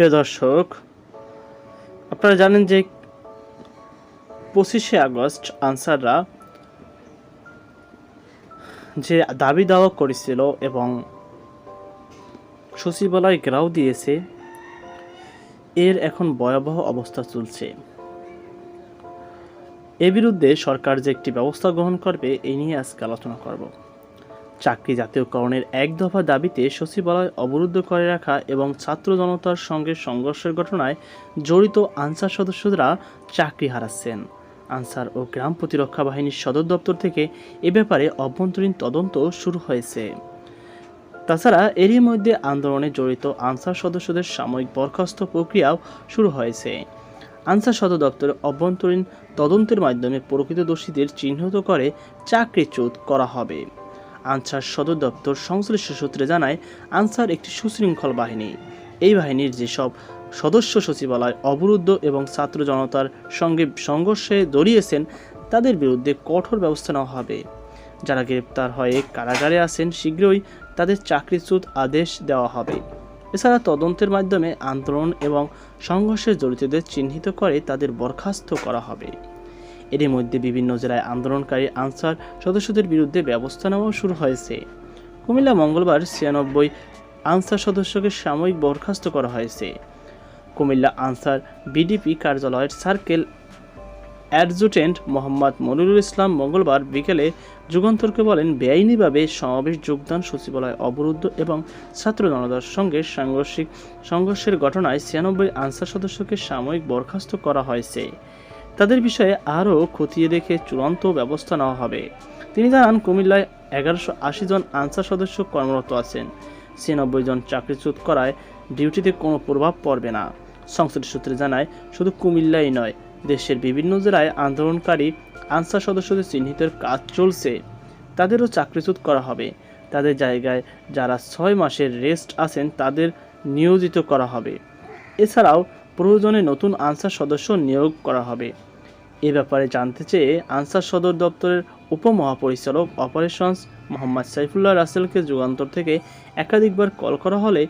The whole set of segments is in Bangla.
প্রিয় দর্শক, আপনারা জানেন যে পঁচিশে আগস্ট আনসাররা যে দাবি দাওয়া করেছিল এবং সচিবালয় গ্রাও দিয়েছে, এর এখন ভয়াবহ অবস্থা চলছে। এ বিরুদ্ধে সরকার যে একটি ব্যবস্থা গ্রহণ করবে এই নিয়ে আজকে আলোচনা করব। চাকরি জাতীয়করণের এক দফা দাবিতে সচিবালয় অবরুদ্ধ করে রাখা এবং ছাত্র জনতার সঙ্গে সংঘর্ষের ঘটনায় জড়িত আনসার সদস্যরা চাকরি হারাচ্ছেন। আনসার ও গ্রাম প্রতিরক্ষা বাহিনীর সদর দপ্তর থেকে এ ব্যাপারে অভ্যন্তরীণ তদন্ত শুরু হয়েছে। তাছাড়া এরই মধ্যে আন্দোলনে জড়িত আনসার সদস্যদের সাময়িক বরখাস্ত প্রক্রিয়াও শুরু হয়েছে। আনসার সদর দপ্তরে অভ্যন্তরীণ তদন্তের মাধ্যমে প্রকৃত দোষীদের চিহ্নিত করে চাকরিচ্যুত করা হবে। আনসার সদর দপ্তর সংশ্লিষ্ট সূত্রে জানায়, আনসার একটি সুশৃঙ্খল বাহিনী। এই বাহিনীর যেসব সদস্য সচিবালয় অবরুদ্ধ এবং ছাত্র জনতার সঙ্গে সংঘর্ষে জড়িয়েছেন, তাদের বিরুদ্ধে কঠোর ব্যবস্থা নেওয়া হবে। যারা গ্রেপ্তার হয়ে কারাগারে আছেন শীঘ্রই তাদের চাকরিচ্যুত আদেশ দেওয়া হবে। এছাড়া তদন্তের মাধ্যমে আন্দোলন এবং সংঘর্ষে জড়িতদের চিহ্নিত করে তাদের বরখাস্ত করা হবে। এরই মধ্যে বিভিন্ন জেলায় আন্দোলনকারী আনসার সদস্যদের বিরুদ্ধে ব্যবস্থা নেওয়াও শুরু হয়েছে। কুমিল্লা মঙ্গলবার ছিয়ানব্বই আনসার সদস্যকে সাময়িক বরখাস্ত করা হয়েছে। কুমিল্লা আনসার বিডিপি কার্যালয়ের সার্কেল অ্যাডজুটেন্ট মোহাম্মদ মনিরুল ইসলাম মঙ্গলবার বিকেলে যুগান্তরকে বলেন, বেআইনিভাবে সমাবেশ যোগদান সচিবালয় অবরুদ্ধ এবং ছাত্র জনতার সঙ্গে সাংঘর্ষিক সংঘর্ষের ঘটনায় ছিয়ানব্বই আনসার সদস্যকে সাময়িক বরখাস্ত করা হয়েছে। তাদের বিষয়ে আরও খতিয়ে দেখে চূড়ান্ত ব্যবস্থা নেওয়া হবে। তিনি জানান, কুমিল্লায় এগারোশো আশি জন আনসার সদস্য কর্মরত আছেন। ছিয়ানব্বই জন চাকরিচ্যুত করায় ডিউটিতে কোনো প্রভাব পড়বে না। সংসদ সূত্রে জানায়, শুধু কুমিল্লাই নয়, দেশের বিভিন্ন জেলায় আন্দোলনকারী আনসার সদস্যদের চিহ্নিতের কাজ চলছে। তাদেরও চাকরিচ্যুত করা হবে। তাদের জায়গায় যারা ছয় মাসের রেস্ট আছেন, তাদের নিয়োজিত করা হবে। এছাড়াও প্রয়োজনে নতুন আনসার সদস্য নিয়োগ করা হবে। এ ব্যাপারে জানতে চেয়ে আনসার সদর দপ্তরের উপমহাপরিচালক অপারেশনস মোহাম্মদ সাইফুল্লাহ রাসেলকে যুগান্তর থেকে একাধিকবার কল করা হলে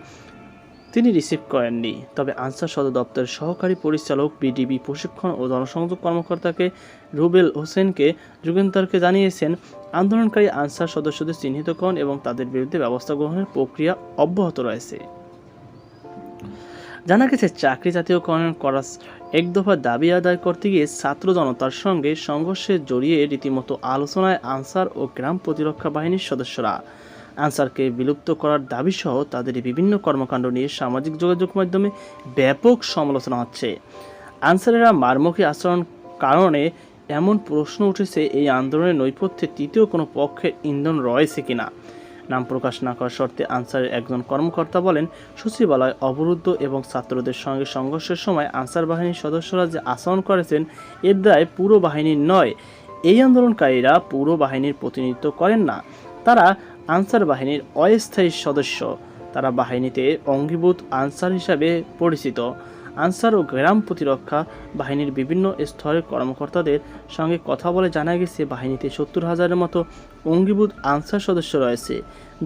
তিনি রিসিভ করেননি। তবে আনসার সদর দপ্তরের সহকারী পরিচালক, বিডিবি, প্রশিক্ষণ ও জনসংযোগ কর্মকর্তাকে রুবেল হোসেনকে যুগান্তরকে জানিয়েছেন, আন্দোলনকারী আনসার সদস্যদের চিহ্নিতকরণ এবং তাদের বিরুদ্ধে ব্যবস্থা গ্রহণের প্রক্রিয়া অব্যাহত রয়েছে। জানা গেছে, চাকরি জাতীয়করণ করা এক দফা দাবি আদায় করতে গিয়ে ছাত্র জনতার সঙ্গে সংঘর্ষে জড়িয়ে রীতিমতো আলোচনায় আনসার ও গ্রাম প্রতিরক্ষা বাহিনীর সদস্যরা। আনসারকে বিলুপ্ত করার দাবিসহ তাদের বিভিন্ন কর্মকাণ্ড নিয়ে সামাজিক যোগাযোগ মাধ্যমে ব্যাপক সমালোচনা হচ্ছে। আনসারেরা মারমুখী আচরণ কারণে এমন প্রশ্ন উঠেছে, এই আন্দোলনের নৈপথ্যে তৃতীয় কোনো পক্ষের ইন্ধন রয়েছে কিনা। নাম প্রকাশ না করার শর্তে আনসারের একজন কর্মকর্তা বলেন, সচিবালয় অবরুদ্ধ এবং ছাত্রদের সঙ্গে সংঘর্ষের সময় আনসার বাহিনীর সদস্যরা যে আচরণ করেছেন, এর দায় পুরো বাহিনীর নয়। এই আন্দোলনকারীরা পুরো বাহিনীর প্রতিনিধিত্ব করেন না। তারা আনসার বাহিনীর অস্থায়ী সদস্য। তারা বাহিনীতে অঙ্গীভূত আনসার হিসাবে পরিচিত। আনসার ও গ্রাম প্রতিরক্ষা বাহিনীর বিভিন্ন স্তরের কর্মকর্তাদের সঙ্গে কথা বলে জানা গেছে, বাহিনীতে সত্তর হাজারের মতো অঙ্গীভূত আনসার সদস্য রয়েছে,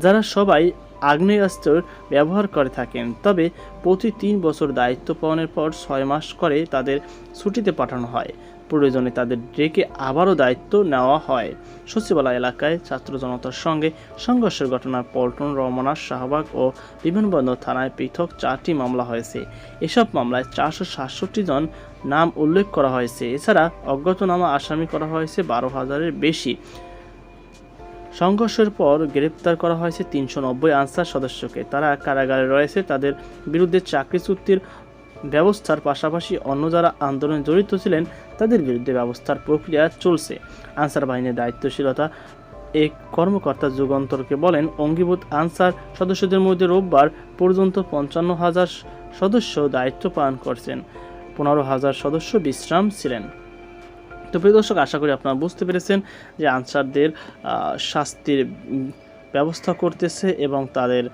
যারা সবাই আগ্নেয়াস্ত্র ব্যবহার করে থাকেন। তবে প্রতি তিন বছর দায়িত্ব পালনের পর ছয় মাস করে তাদের ছুটিতে পাঠানো হয়। প্রয়োজনে তাদের ডেকে আবারও দায়িত্ব নেওয়া হয়। সচিবালয় এলাকায় ছাত্র জনতার সঙ্গে সংঘর্ষের ঘটনায় পল্টন রমনা শাহবাগ ও বিমানবন্দর থানায় পৃথক চারটি মামলা হয়েছে। এসব মামলায় চারশো সাতষট্টি জন নাম উল্লেখ করা হয়েছে। এছাড়া অজ্ঞাতনামা আসামি করা হয়েছে বারো হাজারের বেশি। সংঘর্ষের পর গ্রেপ্তার করা হয়েছে তিনশো নব্বই আনসার সদস্যকে। তারা কারাগারে রয়েছে। তাদের বিরুদ্ধে চাকরি চুক্তির ব্যবস্থার পাশাপাশি অন্য যারা আন্দোলনে জড়িত ছিলেন, তাদের বিরুদ্ধে ব্যবস্থার প্রক্রিয়া চলছে। আনসার বাহিনীর দায়িত্বশীলতা এক কর্মকর্তা যুগান্তরকে বলেন, অঙ্গীভূত আনসার সদস্যদের মধ্যে রোববার পর্যন্ত পঞ্চান্ন হাজার সদস্য দায়িত্ব পালন করছেন। পনেরো হাজার সদস্য বিশ্রাম ছিলেন। তো প্রিয় দর্শক, আশা করি আপনারা বুঝতে পেরেছেন যে আনসারদের শাস্তির ব্যবস্থা করতেছে এবং তাদের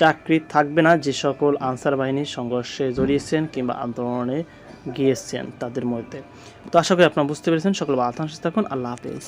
চাকরি থাকবে না, যে সকল আনসার বাহিনীর সংঘর্ষে জড়িয়েছেন কিংবা আন্দোলনে গিয়েছেন তাদের মধ্যে। তো আশা করি আপনারা বুঝতে পেরেছেন। সকল বাতাংশ থাকুন। আল্লাহ হাফেজ।